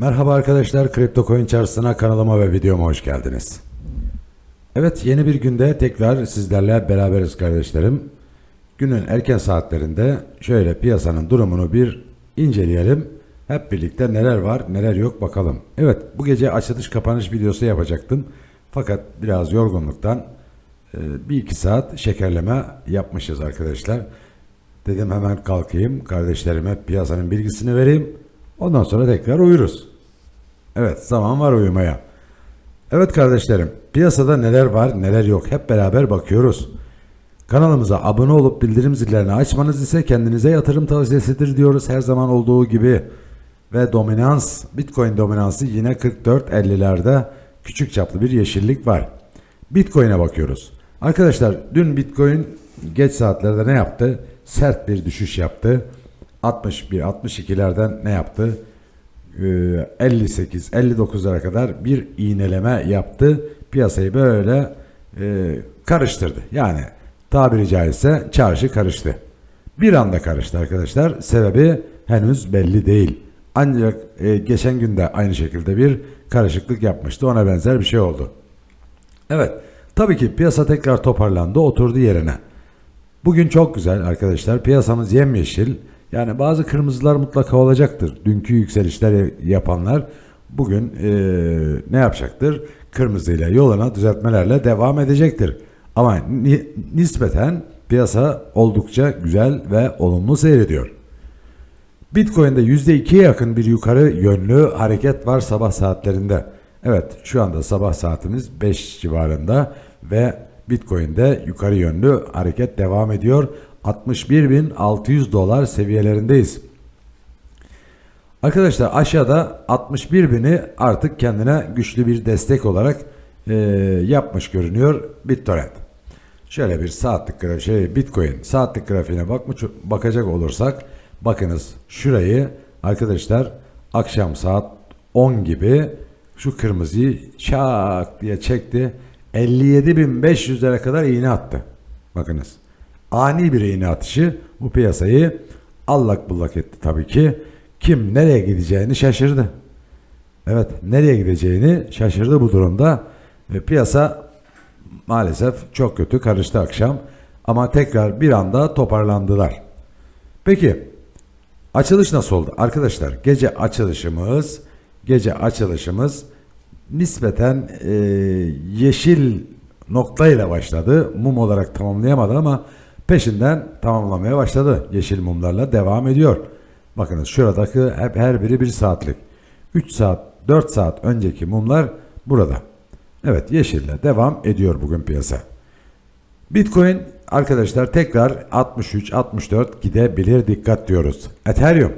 Merhaba arkadaşlar, Kripto Coin Çarşısı'na kanalıma ve videoma hoş geldiniz. Evet, yeni bir günde tekrar sizlerle beraberiz kardeşlerim. Günün erken saatlerinde şöyle piyasanın durumunu bir inceleyelim. Hep birlikte neler var, neler yok bakalım. Evet, bu gece açılış kapanış videosu yapacaktım. Fakat biraz yorgunluktan e, bir iki saat şekerleme yapmışız arkadaşlar. Dedim hemen kalkayım, kardeşlerime piyasanın bilgisini vereyim. Ondan sonra tekrar uyuruz. Evet, zaman var uyumaya. Evet kardeşlerim, piyasada neler var, neler yok hep beraber bakıyoruz. Kanalımıza abone olup bildirim zillerini açmanız ise kendinize yatırım tavsiyesidir diyoruz her zaman olduğu gibi. Ve dominans, Bitcoin dominansı yine 44.50'lerde küçük çaplı bir yeşillik var. Bitcoin'e bakıyoruz. Arkadaşlar dün Bitcoin geç saatlerde ne yaptı? Sert bir düşüş yaptı. 61 62'lerden ne yaptı? Ee, 58 59'lara kadar bir iğneleme yaptı. Piyasayı böyle e, karıştırdı. Yani tabiri caizse çarşı karıştı. Bir anda karıştı arkadaşlar. Sebebi henüz belli değil. Ancak e, geçen günde aynı şekilde bir karışıklık yapmıştı. Ona benzer bir şey oldu. Evet. Tabii ki piyasa tekrar toparlandı, oturdu yerine. Bugün çok güzel arkadaşlar. Piyasamız yemyeşil. Yani bazı kırmızılar mutlaka olacaktır. Dünkü yükselişler yapanlar bugün eee, ne yapacaktır? Kırmızıyla yoluna düzeltmelerle devam edecektir. Ama ni- nispeten piyasa oldukça güzel ve olumlu seyrediyor. Bitcoin'de %2'ye yakın bir yukarı yönlü hareket var sabah saatlerinde. Evet şu anda sabah saatimiz 5 civarında ve Bitcoin'de yukarı yönlü hareket devam ediyor. 61.600 dolar seviyelerindeyiz. Arkadaşlar aşağıda 61 bini artık kendine güçlü bir destek olarak eee, yapmış görünüyor BitTorrent. Şöyle bir saatlik grafik, şey Bitcoin saatlik grafiğine bakmış, bakacak olursak bakınız şurayı arkadaşlar akşam saat 10 gibi şu kırmızıyı şak diye çekti. 57.500'lere kadar iğne attı. Bakınız. Ani bir iğne atışı bu piyasayı allak bullak etti tabii ki. Kim nereye gideceğini şaşırdı. Evet nereye gideceğini şaşırdı bu durumda. Ve piyasa maalesef çok kötü karıştı akşam. Ama tekrar bir anda toparlandılar. Peki açılış nasıl oldu? Arkadaşlar gece açılışımız gece açılışımız nispeten e, yeşil noktayla başladı. Mum olarak tamamlayamadı ama peşinden tamamlamaya başladı. Yeşil mumlarla devam ediyor. Bakınız şuradaki hep her biri bir saatlik. 3 saat 4 saat önceki mumlar burada. Evet yeşille devam ediyor bugün piyasa. Bitcoin arkadaşlar tekrar 63-64 gidebilir dikkat diyoruz. Ethereum.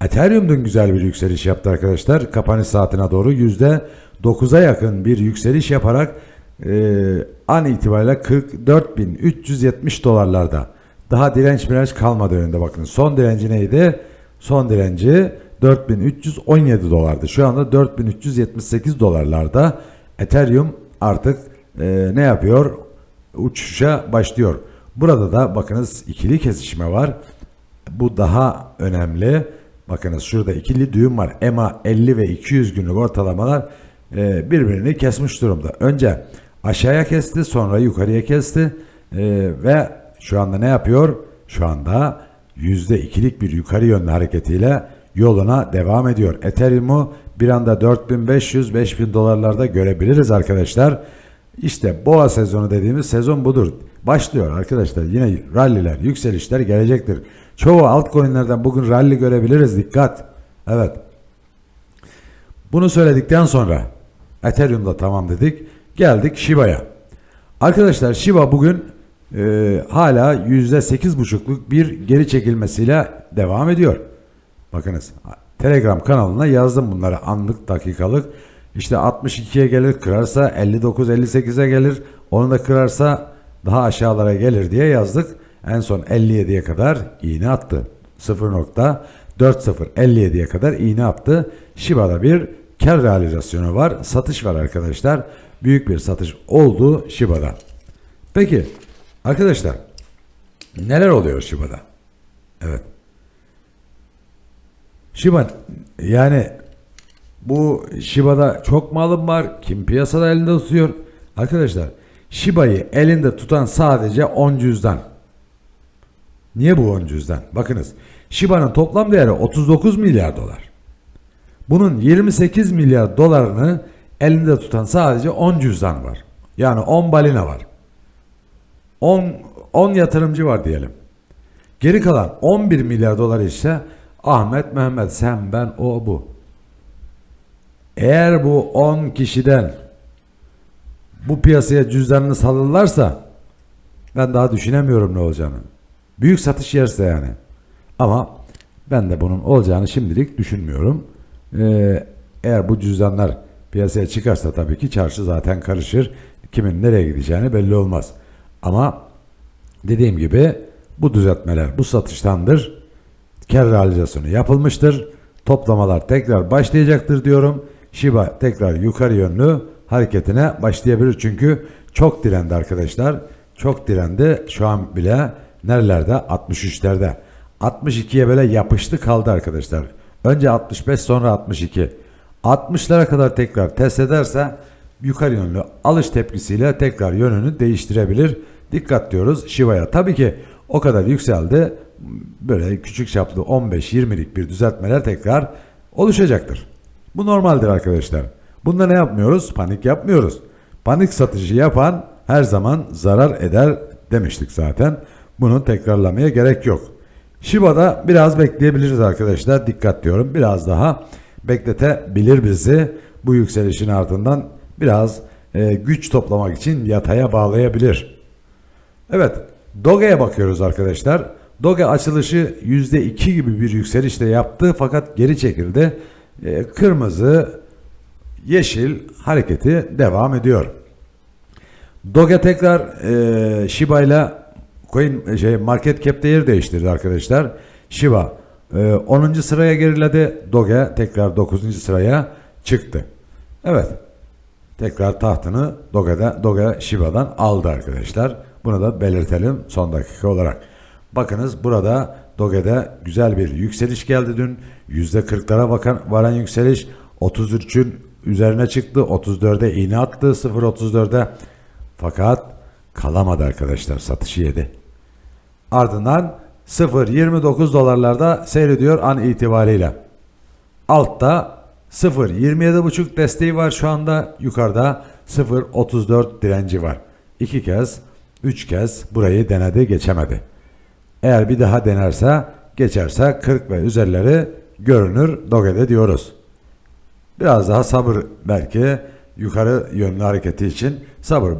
Ethereum dün güzel bir yükseliş yaptı arkadaşlar. Kapanış saatine doğru %9'a yakın bir yükseliş yaparak e, an itibariyle 44.370 dolarlarda. Daha direnç direnç kalmadı önünde bakın. Son direnci neydi? Son direnci 4317 dolardı. Şu anda 4378 dolarlarda. Ethereum artık e, ne yapıyor? Uçuşa başlıyor. Burada da bakınız ikili kesişme var. Bu daha önemli. Bakınız şurada ikili düğüm var. EMA 50 ve 200 günlük ortalamalar e, birbirini kesmiş durumda. Önce aşağıya kesti sonra yukarıya kesti E, ve şu anda ne yapıyor? Şu anda %2'lik bir yukarı yönlü hareketiyle yoluna devam ediyor. Ethereum'u bir anda 4500-5000 dolarlarda görebiliriz arkadaşlar. İşte boğa sezonu dediğimiz sezon budur. Başlıyor arkadaşlar. Yine ralliler, yükselişler gelecektir. Çoğu altcoin'lerden bugün rally görebiliriz. Dikkat. Evet. Bunu söyledikten sonra Ethereum'da tamam dedik. Geldik Shiba'ya. Arkadaşlar Shiba bugün e, hala %8,5'luk bir geri çekilmesiyle devam ediyor. Bakınız Telegram kanalına yazdım bunları anlık dakikalık. İşte 62'ye gelir kırarsa 59-58'e gelir. Onu da kırarsa daha aşağılara gelir diye yazdık. En son 57'ye kadar iğne attı. 0.4057'ye kadar iğne attı. Shiba'da bir kar realizasyonu var. Satış var arkadaşlar. Büyük bir satış oldu Shiba'da. Peki arkadaşlar neler oluyor Shiba'da? Evet. Shiba yani bu Shiba'da çok malım var. Kim piyasada elinde tutuyor? Arkadaşlar Shiba'yı elinde tutan sadece 10 cüzdan. Niye bu 10 cüzdan? Bakınız Shiba'nın toplam değeri 39 milyar dolar. Bunun 28 milyar dolarını elinde tutan sadece 10 cüzdan var. Yani 10 balina var. 10, 10 yatırımcı var diyelim. Geri kalan 11 milyar dolar ise Ahmet, Mehmet, sen, ben, o, bu. Eğer bu 10 kişiden bu piyasaya cüzdanını salırlarsa ben daha düşünemiyorum ne olacağını. Büyük satış yerse yani. Ama ben de bunun olacağını şimdilik düşünmüyorum. Ee, eğer bu cüzdanlar piyasaya çıkarsa tabii ki çarşı zaten karışır. Kimin nereye gideceğini belli olmaz. Ama dediğim gibi bu düzeltmeler bu satıştandır. Kar realizasyonu yapılmıştır. Toplamalar tekrar başlayacaktır diyorum. Shiba tekrar yukarı yönlü hareketine başlayabilir çünkü çok direndi arkadaşlar. Çok direndi. Şu an bile nerelerde? 63'lerde. 62'ye böyle yapıştı kaldı arkadaşlar. Önce 65 sonra 62. 60'lara kadar tekrar test ederse yukarı yönlü alış tepkisiyle tekrar yönünü değiştirebilir. Dikkat diyoruz Shiba'ya. Tabii ki o kadar yükseldi. Böyle küçük çaplı 15-20'lik bir düzeltmeler tekrar oluşacaktır. Bu normaldir arkadaşlar. Bunda ne yapmıyoruz? Panik yapmıyoruz. Panik satışı yapan her zaman zarar eder demiştik zaten. Bunu tekrarlamaya gerek yok. Shiba'da biraz bekleyebiliriz arkadaşlar. Dikkat diyorum. Biraz daha bekletebilir bizi. Bu yükselişin ardından biraz e, güç toplamak için yataya bağlayabilir. Evet, Doge'ye bakıyoruz arkadaşlar. Doge açılışı %2 gibi bir yükselişle yaptı fakat geri çekildi. E, kırmızı, yeşil hareketi devam ediyor. Doge tekrar e, Shiba ile coin şey market cap'te yer değiştirdi arkadaşlar. Shiba e, 10. sıraya geriledi. Doge tekrar 9. sıraya çıktı. Evet. Tekrar tahtını Doge'de, Doge Shiba'dan aldı arkadaşlar. Bunu da belirtelim son dakika olarak. Bakınız burada Doge'de güzel bir yükseliş geldi dün. %40'lara bakan, varan yükseliş 33'ün üzerine çıktı. 34'e iğne attı 0.34'e. Fakat kalamadı arkadaşlar satışı yedi. Ardından 0.29 dolarlarda seyrediyor an itibariyle. Altta 0.27.5 desteği var şu anda. Yukarıda 0.34 direnci var. İki kez, üç kez burayı denedi geçemedi. Eğer bir daha denerse geçerse 40 ve üzerleri görünür Doge'de diyoruz. Biraz daha sabır belki yukarı yönlü hareketi için sabır.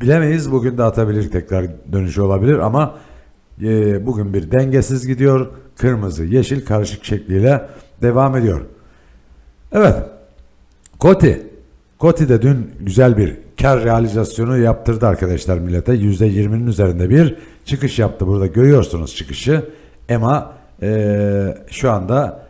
Bilemeyiz bugün de atabilir tekrar dönüşü olabilir ama e, bugün bir dengesiz gidiyor. Kırmızı yeşil karışık şekliyle devam ediyor. Evet. Koti. Koti de dün güzel bir kar realizasyonu yaptırdı arkadaşlar millete. %20'nin üzerinde bir çıkış yaptı. Burada görüyorsunuz çıkışı. EMA e, şu anda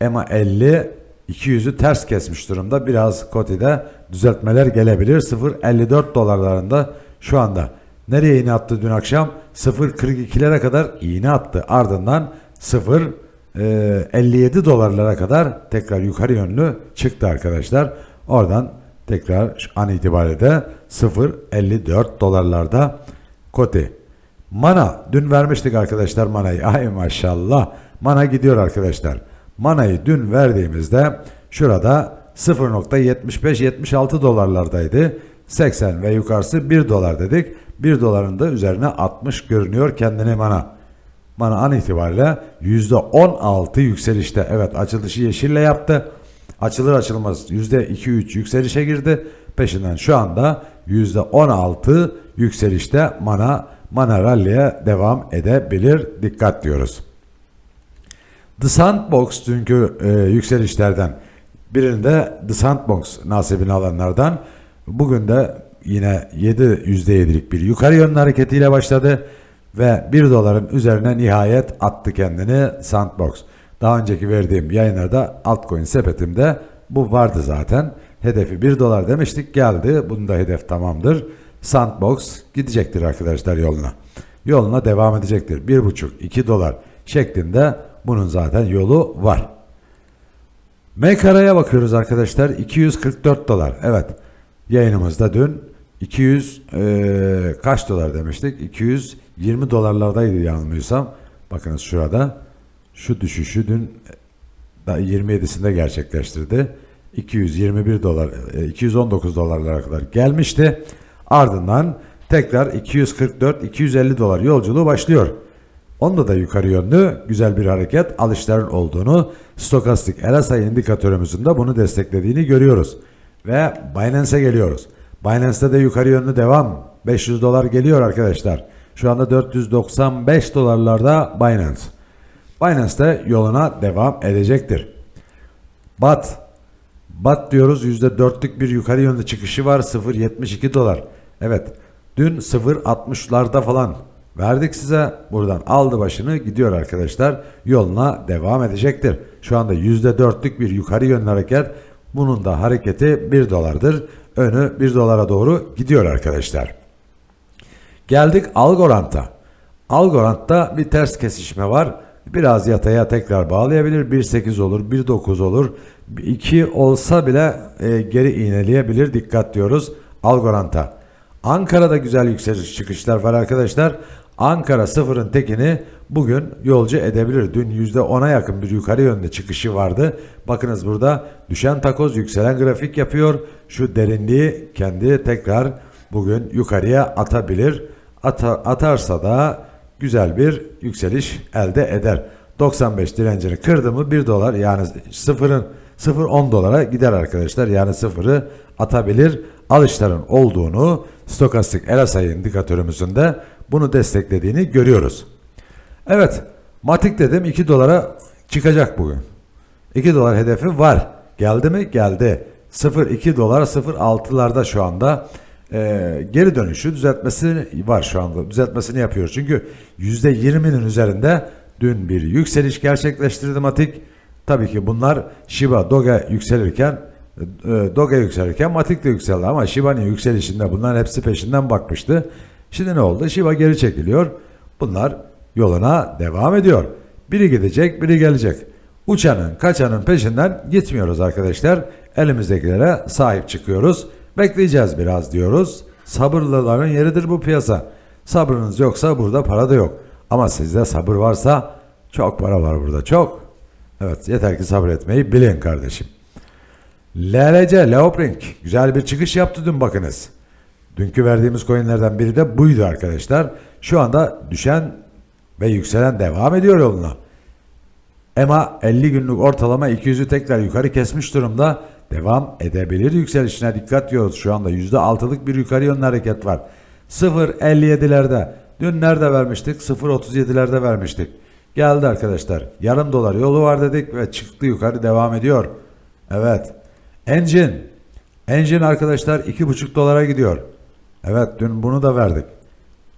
EMA 50 200'ü ters kesmiş durumda. Biraz Koti'de düzeltmeler gelebilir. 0.54 dolarlarında şu anda. Nereye iğne attı dün akşam? 0.42'lere kadar iğne attı. Ardından 0 e, 57 dolarlara kadar tekrar yukarı yönlü çıktı arkadaşlar. Oradan tekrar an itibariyle de 0.54 dolarlarda Koti. Mana dün vermiştik arkadaşlar manayı. Ay maşallah. Mana gidiyor arkadaşlar. Manayı dün verdiğimizde şurada 0.75-76 dolarlardaydı. 80 ve yukarısı 1 dolar dedik. 1 doların da üzerine 60 görünüyor kendine mana. Mana an itibariyle %16 yükselişte. Evet açılışı yeşille yaptı. Açılır açılmaz %2-3 yükselişe girdi. Peşinden şu anda %16 yükselişte mana mana rally'e devam edebilir. Dikkat diyoruz. The Sandbox dünkü e, yükselişlerden birinde The Sandbox nasibini alanlardan bugün de yine 7 %7'lik bir yukarı yönlü hareketiyle başladı ve 1 doların üzerine nihayet attı kendini Sandbox. Daha önceki verdiğim yayınlarda altcoin sepetimde bu vardı zaten. Hedefi 1 dolar demiştik geldi. Bunda hedef tamamdır. Sandbox gidecektir arkadaşlar yoluna. Yoluna devam edecektir. 1,5-2 dolar şeklinde bunun zaten yolu var. MKR'ya bakıyoruz arkadaşlar. 244 dolar. Evet. Yayınımızda dün 200 eee, kaç dolar demiştik? 220 dolarlardaydı yanılmıyorsam. Bakınız şurada. Şu düşüşü dün da 27'sinde gerçekleştirdi. 221 dolar, e, 219 dolarlara kadar gelmişti. Ardından tekrar 244-250 dolar yolculuğu başlıyor. Onda da yukarı yönlü güzel bir hareket alışların olduğunu stokastik RSI indikatörümüzün de bunu desteklediğini görüyoruz. Ve Binance'e geliyoruz. Binance'te de yukarı yönlü devam. 500 dolar geliyor arkadaşlar. Şu anda 495 dolarlarda Binance. Binance de yoluna devam edecektir. BAT. BAT diyoruz %4'lük bir yukarı yönlü çıkışı var 0.72 dolar. Evet dün 0.60'larda falan verdik size. Buradan aldı başını gidiyor arkadaşlar. Yoluna devam edecektir. Şu anda %4'lük bir yukarı yönlü hareket. Bunun da hareketi 1 dolardır. Önü 1 dolara doğru gidiyor arkadaşlar. Geldik Algorand'a. Algorand'da bir ters kesişme var. Biraz yataya tekrar bağlayabilir. 1.8 olur, 1.9 olur. 2 olsa bile e, geri iğneleyebilir. Dikkat diyoruz Algorand'a. Ankara'da güzel yükseliş çıkışlar var arkadaşlar. Ankara sıfırın tekini bugün yolcu edebilir. Dün %10'a yakın bir yukarı yönde çıkışı vardı. Bakınız burada düşen takoz yükselen grafik yapıyor. Şu derinliği kendi tekrar bugün yukarıya atabilir. Ata- atarsa da güzel bir yükseliş elde eder. 95 direncini kırdı mı 1 dolar yani sıfırın 0.10 dolara gider arkadaşlar. Yani sıfırı atabilir. Alışların olduğunu stokastik RSI indikatörümüzün de bunu desteklediğini görüyoruz. Evet Matik dedim 2 dolara çıkacak bugün. 2 dolar hedefi var. Geldi mi? Geldi. 0.2 dolar 0.6'larda şu anda Ee, geri dönüşü düzeltmesi var şu anda. Düzeltmesini yapıyor. Çünkü %20'nin üzerinde dün bir yükseliş gerçekleştirdi Matik. Tabii ki bunlar Shiba, Doge yükselirken e, Doge yükselirken Matik de yükseldi ama Shiba'nın yükselişinde bunların hepsi peşinden bakmıştı. Şimdi ne oldu? Shiba geri çekiliyor. Bunlar yoluna devam ediyor. Biri gidecek, biri gelecek. Uçanın, kaçanın peşinden gitmiyoruz arkadaşlar. Elimizdekilere sahip çıkıyoruz. Bekleyeceğiz biraz diyoruz. Sabırlıların yeridir bu piyasa. Sabrınız yoksa burada para da yok. Ama sizde sabır varsa çok para var burada çok. Evet yeter ki sabretmeyi bilin kardeşim. LLC Leoprink güzel bir çıkış yaptı dün bakınız. Dünkü verdiğimiz coinlerden biri de buydu arkadaşlar. Şu anda düşen ve yükselen devam ediyor yoluna. EMA 50 günlük ortalama 200'ü tekrar yukarı kesmiş durumda. Devam edebilir yükselişine dikkat diyoruz. Şu anda %6'lık bir yukarı yönlü hareket var. 0.57'lerde. Dün nerede vermiştik? 0.37'lerde vermiştik. Geldi arkadaşlar. Yarım dolar yolu var dedik ve çıktı yukarı devam ediyor. Evet. Engine. Engine arkadaşlar 2.5 dolara gidiyor. Evet dün bunu da verdik.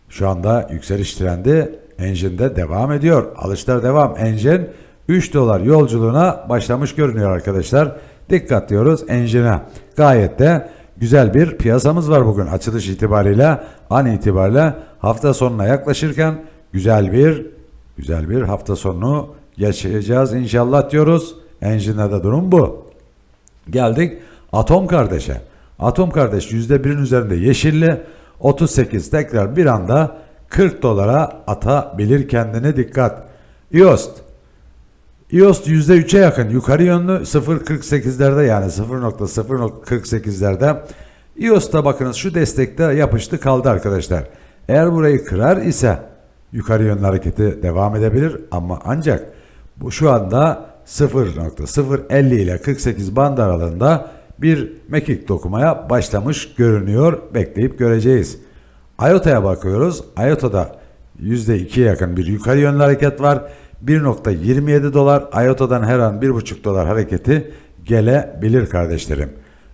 Şu anda yükseliş trendi Engine'de devam ediyor. Alışlar devam. Engine 3 dolar yolculuğuna başlamış görünüyor arkadaşlar. Dikkat diyoruz Engine'e. Gayet de güzel bir piyasamız var bugün açılış itibariyle an itibariyle hafta sonuna yaklaşırken güzel bir güzel bir hafta sonunu yaşayacağız inşallah diyoruz. Engine'de de durum bu. Geldik Atom kardeşe. Atom kardeş %1'in üzerinde yeşilli 38 tekrar bir anda 40 dolara atabilir kendine dikkat. IOST IOST %3'e yakın yukarı yönlü 0.48'lerde yani 0.048'lerde IOS'ta bakınız şu destekte yapıştı kaldı arkadaşlar. Eğer burayı kırar ise yukarı yönlü hareketi devam edebilir ama ancak bu şu anda 0.050 ile 48 band aralığında bir mekik dokumaya başlamış görünüyor. Bekleyip göreceğiz. IOTA'ya bakıyoruz. IOTA'da %2'ye yakın bir yukarı yönlü hareket var. 1.27 dolar IOTA'dan her an 1.5 dolar hareketi gelebilir kardeşlerim.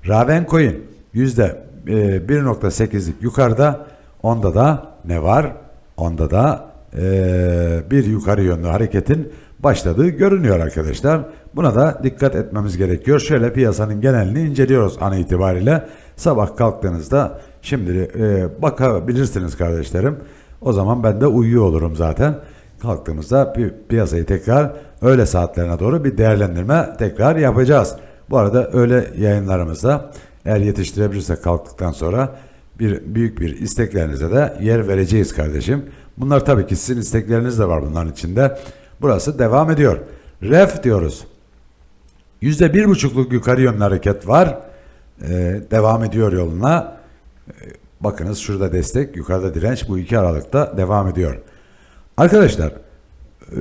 Raven Coin %1.8'lik yukarıda. Onda da ne var? Onda da eee, bir yukarı yönlü hareketin başladığı görünüyor arkadaşlar. Buna da dikkat etmemiz gerekiyor. Şöyle piyasanın genelini inceliyoruz an itibariyle. Sabah kalktığınızda şimdi e, bakabilirsiniz kardeşlerim. O zaman ben de uyuyor olurum zaten. Kalktığımızda pi- piyasayı tekrar öğle saatlerine doğru bir değerlendirme tekrar yapacağız. Bu arada öğle yayınlarımızda eğer yetiştirebilirsek kalktıktan sonra bir büyük bir isteklerinize de yer vereceğiz kardeşim. Bunlar tabii ki sizin istekleriniz de var bunların içinde. Burası devam ediyor. Ref diyoruz. Yüzde bir buçukluk yukarı yönlü hareket var. Ee, devam ediyor yoluna. Ee, bakınız şurada destek, yukarıda direnç. Bu iki aralıkta devam ediyor. Arkadaşlar, e,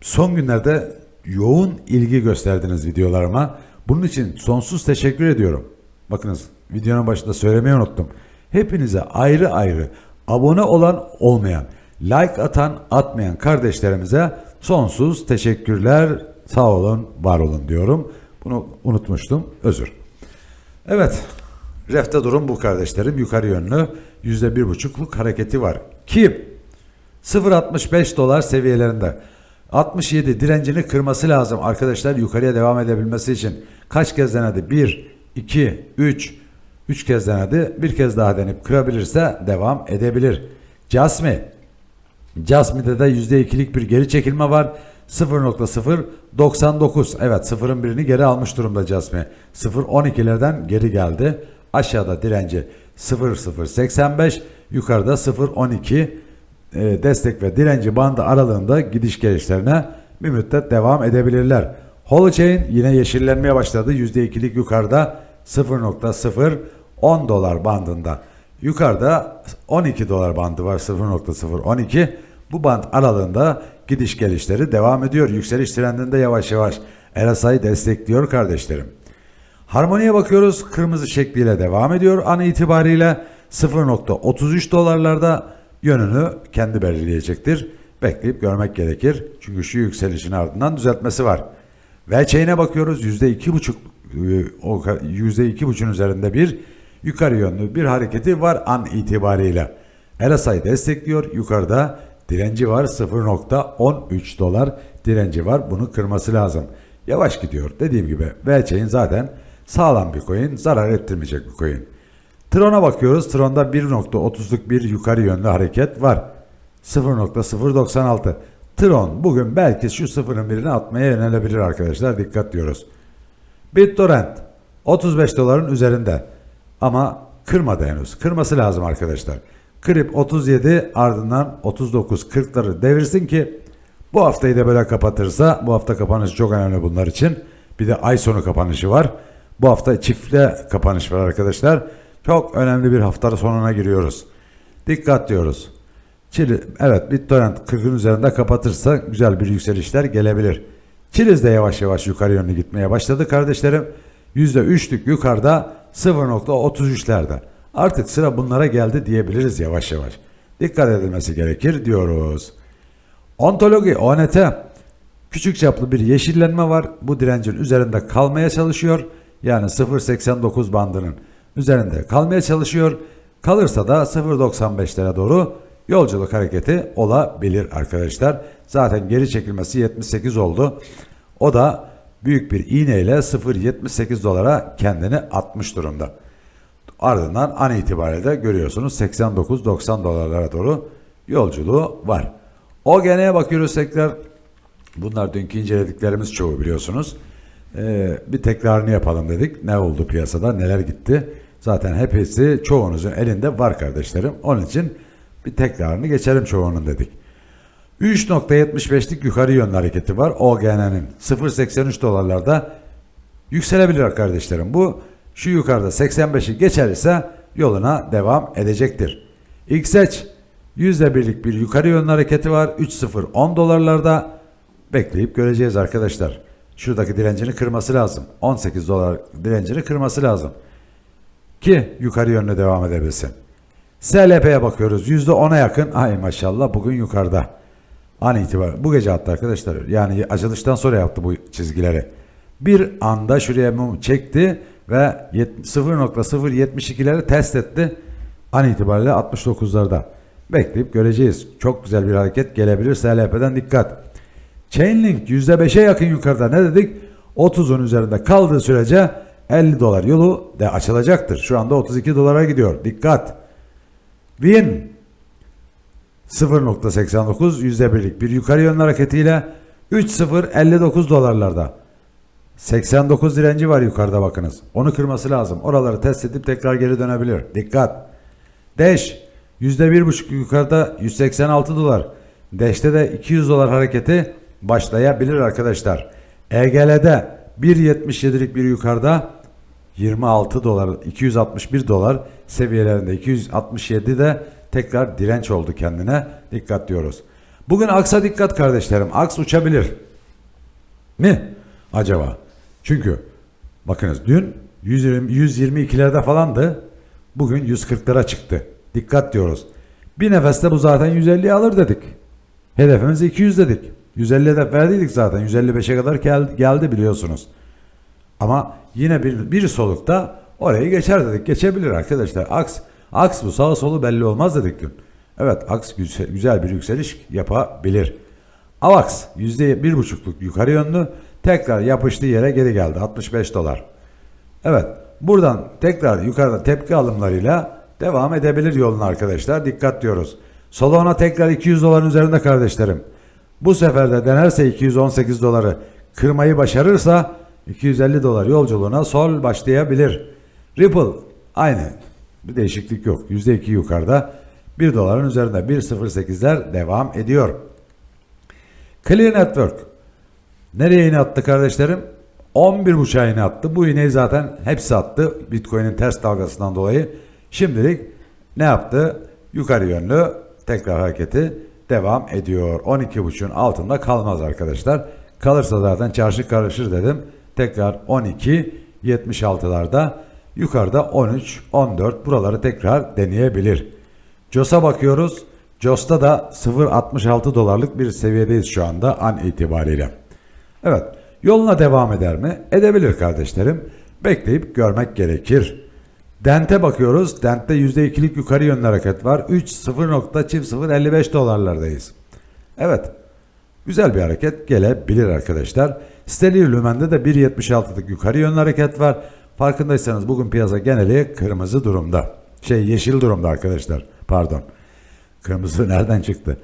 son günlerde yoğun ilgi gösterdiniz videolarıma. Bunun için sonsuz teşekkür ediyorum. Bakınız videonun başında söylemeyi unuttum. Hepinize ayrı ayrı abone olan olmayan, like atan atmayan kardeşlerimize sonsuz teşekkürler. Sağ olun, var olun diyorum. Bunu unutmuştum. Özür. Evet. Refte durum bu kardeşlerim. Yukarı yönlü yüzde bir buçukluk hareketi var. Ki 0.65 dolar seviyelerinde 67 direncini kırması lazım arkadaşlar yukarıya devam edebilmesi için. Kaç kez denedi? 1, 2, 3, 3 kez denedi. Bir kez daha denip kırabilirse devam edebilir. Jasmi. Jasmi'de de %2'lik bir geri çekilme var. 0.099. Evet sıfırın birini geri almış durumda Jasmi. 0.12'lerden geri geldi. Aşağıda direnci 0.085. Yukarıda 0.12 e, destek ve direnci bandı aralığında gidiş gelişlerine bir müddet devam edebilirler. Holochain yine yeşillenmeye başladı. %2'lik yukarıda 0.0 10 dolar bandında. Yukarıda 12 dolar bandı var 0.012. Bu band aralığında gidiş gelişleri devam ediyor. Yükseliş trendinde yavaş yavaş RSI destekliyor kardeşlerim. Harmoniye bakıyoruz. Kırmızı şekliyle devam ediyor an itibariyle 0.33 dolarlarda yönünü kendi belirleyecektir. Bekleyip görmek gerekir. Çünkü şu yükselişin ardından düzeltmesi var. Ve chain'e bakıyoruz. %2.5 e, o ka- %2.5'ün üzerinde bir yukarı yönlü bir hareketi var an itibariyle. RSI destekliyor. Yukarıda direnci var 0.13 dolar direnci var. Bunu kırması lazım. Yavaş gidiyor. Dediğim gibi VC'in zaten sağlam bir coin. Zarar ettirmeyecek bir coin. Tron'a bakıyoruz. Tron'da 1.30'luk bir yukarı yönlü hareket var. 0.096. Tron bugün belki şu sıfırın birini atmaya yönelebilir arkadaşlar. Dikkat diyoruz. BitTorrent 35 doların üzerinde. Ama kırmadı henüz. Kırması lazım arkadaşlar. Kırıp 37 ardından 39 40'ları devirsin ki bu haftayı da böyle kapatırsa bu hafta kapanışı çok önemli bunlar için. Bir de ay sonu kapanışı var. Bu hafta çiftle kapanış var arkadaşlar. Çok önemli bir hafta sonuna giriyoruz. Dikkat diyoruz. Çili, evet BitTorrent 40'ın üzerinde kapatırsa güzel bir yükselişler gelebilir. Çiliz de yavaş yavaş yukarı yönlü gitmeye başladı kardeşlerim. %3'lük yukarıda 0.33'lerde. Artık sıra bunlara geldi diyebiliriz yavaş yavaş. Dikkat edilmesi gerekir diyoruz. Ontoloji ONT küçük çaplı bir yeşillenme var. Bu direncin üzerinde kalmaya çalışıyor. Yani 0.89 bandının üzerinde kalmaya çalışıyor. Kalırsa da 0.95'lere doğru yolculuk hareketi olabilir arkadaşlar. Zaten geri çekilmesi 78 oldu. O da büyük bir iğneyle 0.78 dolara kendini atmış durumda. Ardından an itibariyle de görüyorsunuz 89-90 dolarlara doğru yolculuğu var. OGN'ye bakıyoruz tekrar. Bunlar dünkü incelediklerimiz çoğu biliyorsunuz. Ee, bir tekrarını yapalım dedik. Ne oldu piyasada, neler gitti. Zaten hepsi çoğunuzun elinde var kardeşlerim. Onun için bir tekrarını geçelim çoğunun dedik. 3.75'lik yukarı yönlü hareketi var. OGN'nin 0.83 dolarlarda yükselebilir kardeşlerim. Bu şu yukarıda 85'i geçer ise yoluna devam edecektir. XH %1'lik bir yukarı yönlü hareketi var. 3.010 dolarlarda bekleyip göreceğiz arkadaşlar. Şuradaki direncini kırması lazım. 18 dolar direncini kırması lazım. Ki yukarı yönlü devam edebilsin. SLP'ye bakıyoruz. %10'a yakın. Ay maşallah bugün yukarıda. An itibariyle. Bu gece hatta arkadaşlar. Yani açılıştan sonra yaptı bu çizgileri. Bir anda şuraya mum çekti ve yet- 0.072'leri test etti. An itibariyle 69'larda. Bekleyip göreceğiz. Çok güzel bir hareket gelebilir. SLP'den dikkat. Chainlink %5'e yakın yukarıda. Ne dedik? 30'un üzerinde kaldığı sürece 50 dolar yolu de açılacaktır. Şu anda 32 dolara gidiyor. Dikkat. Win 0.89 %1'lik bir yukarı yönlü hareketiyle 3.059 dolarlarda. 89 direnci var yukarıda bakınız. Onu kırması lazım. Oraları test edip tekrar geri dönebilir. Dikkat. Dash %1.5 yukarıda 186 dolar. Dash'te de 200 dolar hareketi başlayabilir arkadaşlar. EGL'de 1.77'lik bir yukarıda 26 dolar 261 dolar seviyelerinde 267 de tekrar direnç oldu kendine. Dikkat diyoruz. Bugün Aks'a dikkat kardeşlerim. Aks uçabilir mi acaba? Çünkü bakınız dün 120, 122'lerde falandı. Bugün 140'lara çıktı. Dikkat diyoruz. Bir nefeste bu zaten 150'yi alır dedik. Hedefimiz 200 dedik. 150 hedef verdiydik zaten. 155'e kadar gel- geldi biliyorsunuz. Ama yine bir, bir solukta orayı geçer dedik. Geçebilir arkadaşlar. Aks, aks bu sağa solu belli olmaz dedik dün. Evet aks güzel, bir yükseliş yapabilir. AVAX %1,5'luk yukarı yönlü tekrar yapıştığı yere geri geldi. 65 dolar. Evet buradan tekrar yukarıda tepki alımlarıyla devam edebilir yoluna arkadaşlar. Dikkat diyoruz. Solana tekrar 200 doların üzerinde kardeşlerim. Bu sefer de denerse 218 doları kırmayı başarırsa 250 dolar yolculuğuna sol başlayabilir. Ripple aynı. Bir değişiklik yok. %2 yukarıda. 1 doların üzerinde 1.08'ler devam ediyor. Clear Network. Nereye iğne attı kardeşlerim? 11.5'a iğne attı. Bu iğneyi zaten hepsi attı. Bitcoin'in ters dalgasından dolayı. Şimdilik ne yaptı? Yukarı yönlü tekrar hareketi devam ediyor. 12.5'un altında kalmaz arkadaşlar. Kalırsa zaten çarşı karışır dedim. Tekrar 12 76'larda yukarıda 13 14 buraları tekrar deneyebilir. JOS'a bakıyoruz. JOS'ta da 0.66 dolarlık bir seviyedeyiz şu anda an itibariyle. Evet, yoluna devam eder mi? Edebilir kardeşlerim. Bekleyip görmek gerekir. Dent'e bakıyoruz. Dent'te %2'lik yukarı yönlü hareket var. 3 0.055 dolarlardayız. Evet. Güzel bir hareket gelebilir arkadaşlar. Stellar Lumen'de de 1.76'lık yukarı yönlü hareket var. Farkındaysanız bugün piyasa geneli kırmızı durumda. Şey yeşil durumda arkadaşlar. Pardon. Kırmızı nereden çıktı?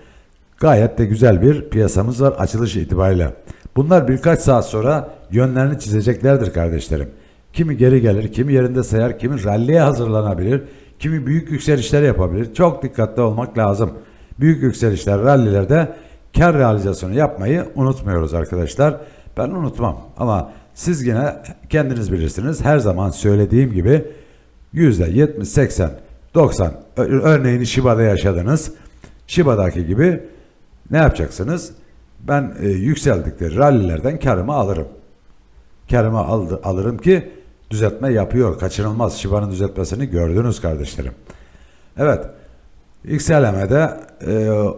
Gayet de güzel bir piyasamız var açılış itibariyle. Bunlar birkaç saat sonra yönlerini çizeceklerdir kardeşlerim. Kimi geri gelir, kimi yerinde sayar, kimi ralliye hazırlanabilir, kimi büyük yükselişler yapabilir. Çok dikkatli olmak lazım. Büyük yükselişler, rallilerde kar realizasyonu yapmayı unutmuyoruz arkadaşlar. Ben unutmam ama siz yine kendiniz bilirsiniz. Her zaman söylediğim gibi %70, 80, 90 Ö- örneğini Shiba'da yaşadınız. Shiba'daki gibi ne yapacaksınız? Ben e, yükseldikleri rallilerden karımı alırım. Karımı aldı, alırım ki düzeltme yapıyor. Kaçınılmaz. Shiba'nın düzeltmesini gördünüz kardeşlerim. Evet. XLM'de e,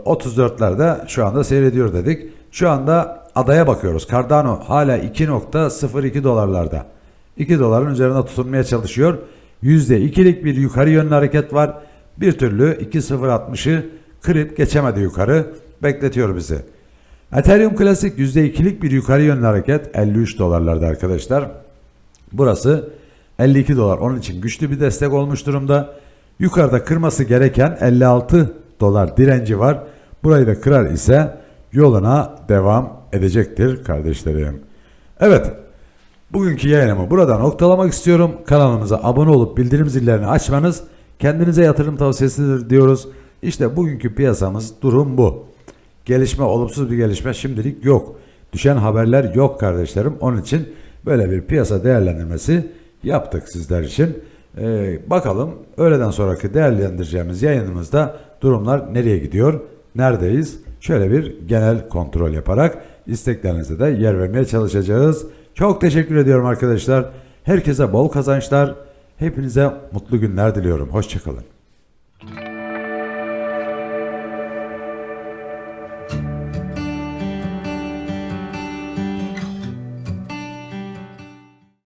34'lerde şu anda seyrediyor dedik. Şu anda adaya bakıyoruz. Cardano hala 2.02 dolarlarda. 2 doların üzerine tutunmaya çalışıyor. %2'lik bir yukarı yönlü hareket var. Bir türlü 2.060'ı kırıp geçemedi yukarı. Bekletiyor bizi. Ethereum Klasik %2'lik bir yukarı yönlü hareket 53 dolarlarda arkadaşlar. Burası 52 dolar. Onun için güçlü bir destek olmuş durumda. Yukarıda kırması gereken 56 dolar direnci var. Burayı da kırar ise yoluna devam edecektir kardeşlerim. Evet. Bugünkü yayınımı burada noktalamak istiyorum. Kanalımıza abone olup bildirim zillerini açmanız kendinize yatırım tavsiyesidir diyoruz. İşte bugünkü piyasamız durum bu. Gelişme, olumsuz bir gelişme şimdilik yok. Düşen haberler yok kardeşlerim. Onun için böyle bir piyasa değerlendirmesi yaptık sizler için. Ee, bakalım öğleden sonraki değerlendireceğimiz yayınımızda durumlar nereye gidiyor, neredeyiz? Şöyle bir genel kontrol yaparak isteklerinize de yer vermeye çalışacağız. Çok teşekkür ediyorum arkadaşlar. Herkese bol kazançlar. Hepinize mutlu günler diliyorum. Hoşçakalın.